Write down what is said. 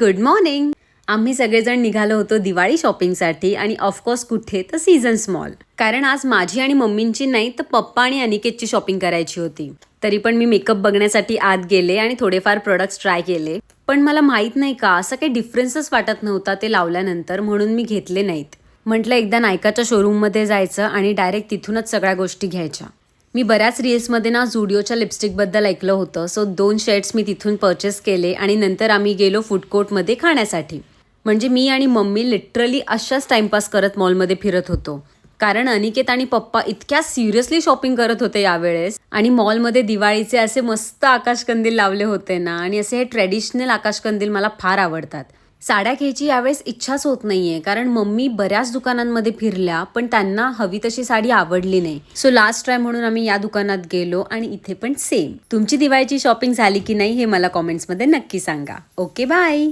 Good morning आम्ही सगळेजण निघालो होतो दिवाळी शॉपिंगसाठी आणि ऑफकोर्स कुठे तर सीझन्स मॉल कारण आज माझी आणि मम्मींची नाही तर पप्पा आणि अनिकेतची शॉपिंग करायची होती. तरी पण मी मेकअप बघण्यासाठी आत गेले आणि थोडेफार प्रोडक्ट्स ट्राय केले. पण मला माहीत नाही का असं काही डिफरन्सच वाटत नव्हता ते लावल्यानंतर म्हणून मी घेतले नाहीत. म्हटलं एकदा नायकाच्या शोरूममध्ये जायचं आणि डायरेक्ट तिथूनच सगळ्या गोष्टी घ्यायच्या. मी बऱ्याच रील्समध्ये ना झुडिओच्या लिपस्टिकबद्दल ऐकलं होतं. सो दोन शेड्स मी तिथून परचेस केले आणि नंतर आम्ही गेलो फूड कोर्टमध्ये खाण्यासाठी. म्हणजे मी आणि मम्मी लिटरली अशाच टाइमपास करत मॉलमध्ये फिरत होतो. कारण अनिकेत आणि पप्पा इतक्या सिरियसली शॉपिंग करत होते यावेळेस. आणि मॉलमध्ये दिवाळीचे असे मस्त आकाशकंदील लावले होते ना. आणि असे हे ट्रेडिशनल आकाशकंदील मला फार आवडतात. साड्या घ्यायची यावेळेस इच्छाच होत नाहीये कारण मम्मी बऱ्याच दुकानांमध्ये फिरल्या पण त्यांना हवी तशी साडी आवडली नाही. सो लास्ट ट्राय म्हणून आम्ही या दुकानात गेलो आणि इथे पण सेम तुमची दिवाळीची शॉपिंग झाली की नाही हे मला कॉमेंट्समध्ये नक्की सांगा. Okay bye